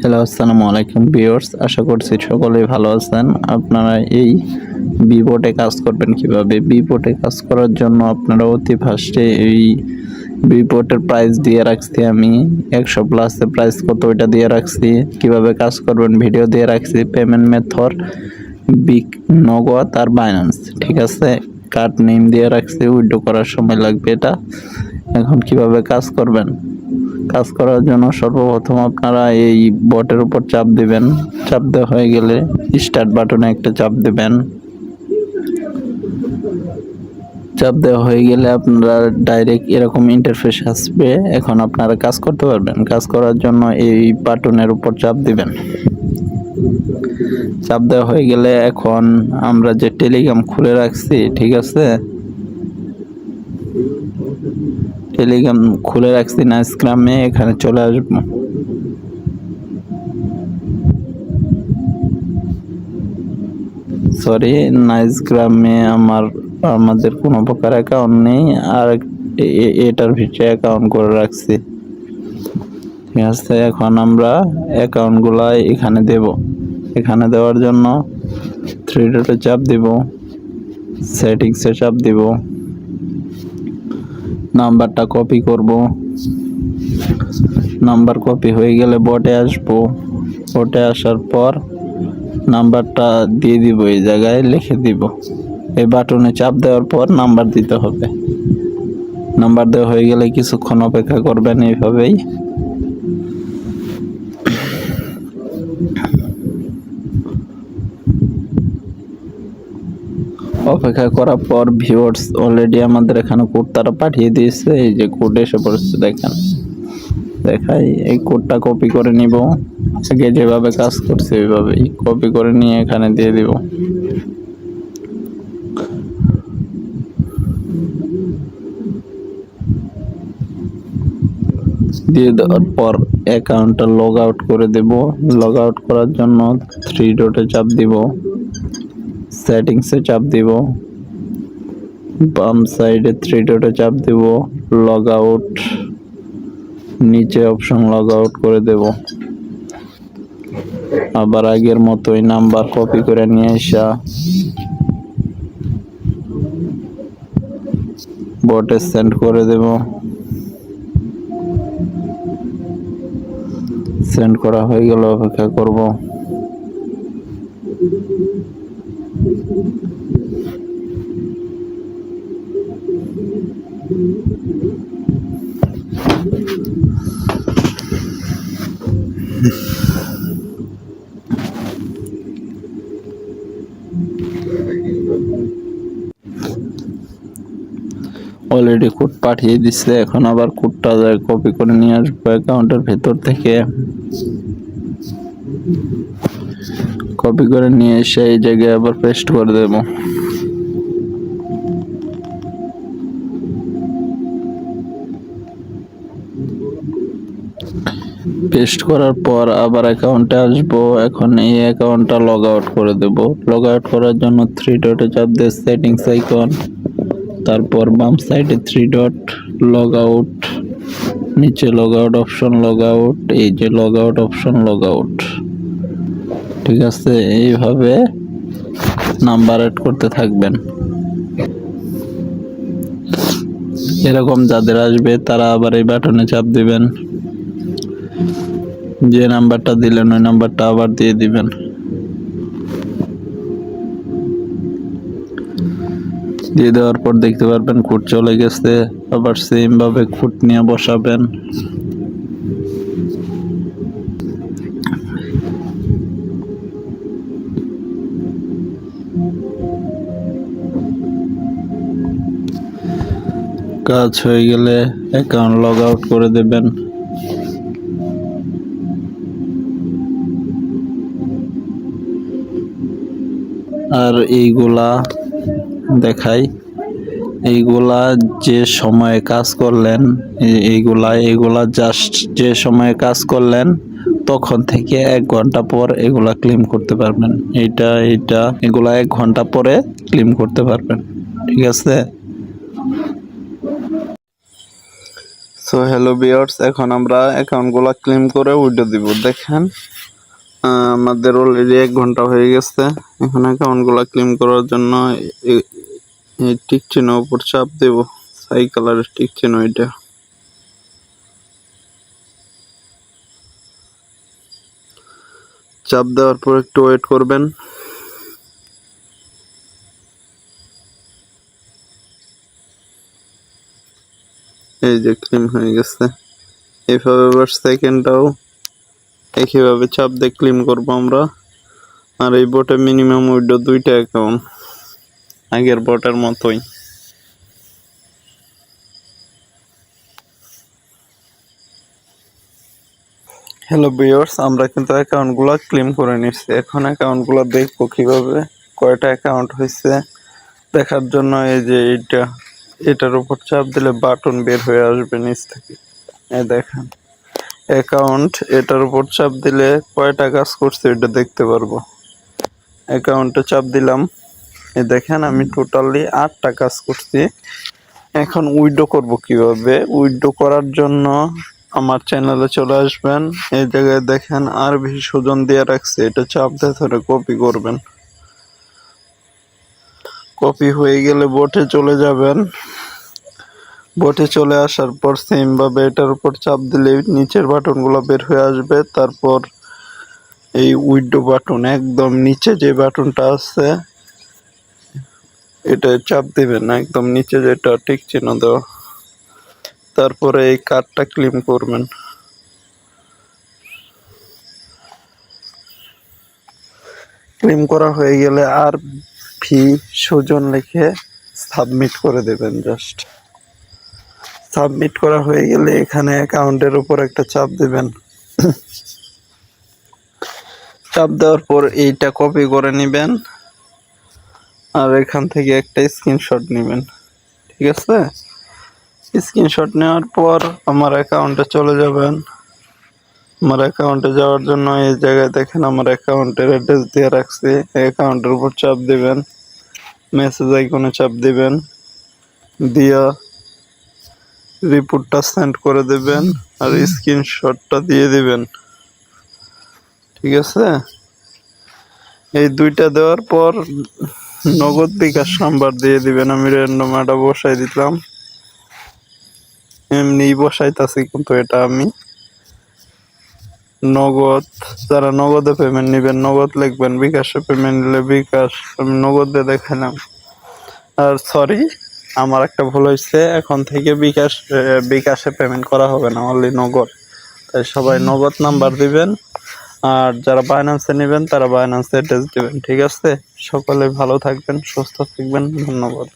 Hello আসসালামু আলাইকুম viewers আশা করছি সকলেই ভালো আছেন। আপনারা এই বিবোটে কাজ করবেন কীভাবে? বিবোটে কাজ করার জন্য আপনারা অতি ফার্স্টে এই বিবোটের প্রাইস দিয়ে রাখছি আমি। একশো প্লাসের প্রাইস কত ওইটা দিয়ে রাখছি। কীভাবে কাজ করবেন ভিডিও দিয়ে রাখছি। পেমেন্ট মেথড বিগ নগদ আর বাইন্যান্স ঠিক আছে? কার্ড নেম দিয়ে রাখছি। উইড্রো করার সময় লাগবে এটা। এখন কীভাবে কাজ করবেন? কাজ করার জন্য সর্বপ্রথম আপনারা এই বটের উপর চাপ দিবেন। চাপ দেওয়া হয়ে গেলে স্টার্ট বাটনে একটা চাপ দিবেন। চাপ দেওয়া হয়ে গেলে আপনারা ডাইরেক্ট এরকম ইন্টারফেস আসবে। এখন আপনারা কাজ করতে পারবেন। কাজ করার জন্য এই বাটনের উপর চাপ দিবেন। চাপ দেওয়া হয়ে গেলে এখন আমরা যে টেলিগ্রাম খুলে রাখছি, ঠিক আছে? টেলিগ্রাম খুলে রাখছি, না স্ক্রামে এখানে চলে আসব। সরি নাইস গ্রামে আমার, আমাদের কোনো প্রকার অ্যাকাউন্ট নেই, আর এটার ভিতরে অ্যাকাউন্ট করে রাখছি। ঠিক আছে, এখন আমরা অ্যাকাউন্টগুলা এখানে দেব। এখানে দেওয়ার জন্য থ্রি ডটে চাপ দিব সেটিংসে চাপ দিব। নাম্বারটা কপি করব। নাম্বার কপি হয়ে গেলে বটে আসব। বটে আসার পর নাম্বারটা দিয়ে দিব এই জায়গায়, লিখে দিব। এই বাটনে চাপ দেওয়ার পর নাম্বার দিতে হবে। নাম্বার দেওয়া হয়ে গেলে কিছুক্ষণ অপেক্ষা করবেন এইভাবেই। অপেক্ষা করার পর ভিউয়ার্স অলরেডি আমাদের এখানে কোড তারা পাঠিয়ে দিয়েছে, এই যে কোড এসে পড়েছে দেখেন। দেখাই, এই কোডটা কপি করে নিব। আগে যেভাবে কাজ করছে ওইভাবেই কপি করে নিয়ে এখানে দিয়ে দিব। দিয়ে দেওয়ার পর অ্যাকাউন্টটা লগ আউট করে দেব। লগ আউট করার জন্য থ্রি ডটে চাপ দিব। সেটিংসে চাপ দিব। বাম সাইডে থ্রি ডটে চাপ দিব। লগ আউট নিচে অপশন লগ আউট করে দেব। আবার আগের মতোই নাম্বার কপি করে নিয়ে আসা। বটে সেন্ড করে দেব। সেন্ড করা হয়ে গেল অপেক্ষা করব। অলরেডি কোড পাঠিয়ে দিচ্ছে এখন আবার কোডটা কপি করে নিয়ে আসব অ্যাকাউন্টের ভেতর থেকে। কপি করে নিয়ে এসে এই জায়গায় আবার পেস্ট করে দেবো। পেস্ট করার পর আবার অ্যাকাউন্টে আসব। এখন এই অ্যাকাউন্টটা লগ আউট করে দেব। লগ আউট করার জন্য থ্রি ডটে চাপ দিয়ে সেটিংস আইকন তারপর বাম সাইডে থ্রি ডট লগ আউট নিচে log out option log out এই যে log out option log out ঠিক আছে, এইভাবে নাম্বার অ্যাড করতে থাকবেন। এরকম যাদের আসবে, তারা আবার এই বাটনে চাপ দিবেন। যে নাম্বারটা দিলেন, ওই নাম্বারটা আবার দিয়ে দিবেন। দিয়ে দেওয়ার পর দেখতে পারবেন খুঁট চলে গেছে। আবার সেম ভাবে খুঁট নিয়ে বসাবেন। কাজ হয়ে গেলে অ্যাকাউন্ট লগ আউট করে দেবেন। আর এইগুলা দেখাই। এইগুলা যে সময়ে কাজ করলেন এইগুলা এইগুলা জাস্ট যে সময়ে কাজ করলেন, তখন থেকে এক ঘণ্টা পর এগুলা ক্লেম করতে পারবেন। এইটা এইটা এগুলা এক ঘণ্টা পরে ক্লেম করতে পারবেন। ঠিক আছে? সো হ্যালো বিয়ার্স এখন আমরা অ্যাকাউন্টগুলো ক্লেম করে উইডো দিব। দেখেন আমাদের অলরেডি এক ঘণ্টা হয়ে গেছে। এখন অ্যাকাউন্টগুলো ক্লেম করার জন্য টিক চিহ্ন উপর চাপ দেব। সাই কালারের টিক চিহ্ন এটা। চাপ দেওয়ার পর একটু ওয়েট করবেন। এই যে ক্লিম হয়ে গেছে। এইভাবে এবার সেকেন্ডটাও একইভাবে চাপ দিয়ে ক্লিম করব আমরা। আর এই বোটে মিনিমাম উইডো দুইটা অ্যাকাউন্ট আগের বটের মতোই। হ্যালো বিয়ার্স আমরা কিন্তু অ্যাকাউন্টগুলো ক্লেম করে নিচ্ছি। এখন অ্যাকাউন্টগুলো দেখব কীভাবে কয়টা অ্যাকাউন্ট হয়েছে। দেখার জন্য এই যে এইটা এটার উপর চাপ দিলে বাটন বের হয়ে আসবে নিচ থেকে। এই দেখেন অ্যাকাউন্ট এটার উপর চাপ দিলে কয়টা কাজ করছে এটা দেখতে পারব। অ্যাকাউন্টে চাপ দিলাম। এ দেখেন, আমি টোটালি আটটা কাজ করছি। এখন উইডো করব কীভাবে? উইডো করার জন্য আমার চ্যানেলে চলে আসবেন। এই জায়গায় দেখেন আর বেশি সুজন দিয়ে রাখছে। এটা চাপ দিয়ে ধরে কপি করবেন। কপি হয়ে গেলে বোটে চলে যাবেন। বোটে চলে আসার পর সেম ভাবে এটার উপর চাপ দিলে নিচের বাটনগুলো বের হয়ে আসবে। তারপর এই উইডো বাটন, একদম নিচে যে বাটনটা আছে, এটা চাপ দিবেন একদম নিচে যেটা ঠিক চিহ্ন দেওয়া। তারপরে এই কার্ডটা ক্লিম করবেন। ক্লিম করা হয়ে গেলে আর ফি সুজন লিখে সাবমিট করে দেবেন জাস্ট সাবমিট করা হয়ে গেলে এখানে অ্যাকাউন্টের উপর একটা চাপ দেবেন। চাপ দেওয়ার পর এইটা কপি করে নেবেন। আর এখান থেকে একটা স্ক্রিনশট নেবেন। ঠিক আছে? স্ক্রিনশট নেওয়ার পর আমার অ্যাকাউন্টে চলে যাবেন। আমার অ্যাকাউন্টে যাওয়ার জন্য এই জায়গায় দেখেন আমার অ্যাকাউন্টের অ্যাড্রেস দিয়ে রাখছি। অ্যাকাউন্টের উপর চাপ দিবেন। মেসেজ আইকনে চাপ দিবেন দিয়া রিপোর্টটা সেন্ড করে দেবেন আর স্ক্রিনশটটা দিয়ে দিবেন। ঠিক আছে? এই দুইটা দেওয়ার পর নগদ বিকাশ নাম্বার দিয়ে দিবেন। আমি র্যান্ডম একটা বসাই দিলাম। এমনি বসাইতাছি কিন্তু এটা আমি। নগদ যারা নগদে পেমেন্ট নেবেন নগদ লিখবেন বিকাশে পেমেন্ট নিলে বিকাশ আমি নগদে দেখালাম। আর সরি আমার একটা ভুল হয়েছে এখন থেকে বিকাশ বিকাশে পেমেন্ট করা হবে না অনলি নগদ। তাই সবাই নগদ নাম্বার দিবেন আর যারা বাইন্যান্সে নেবেন তারা বাইন্যান্সে অ্যাড্রেস দিবেন ঠিক আছে? সকলে ভালো থাকবেন সুস্থ থাকবেন ধন্যবাদ।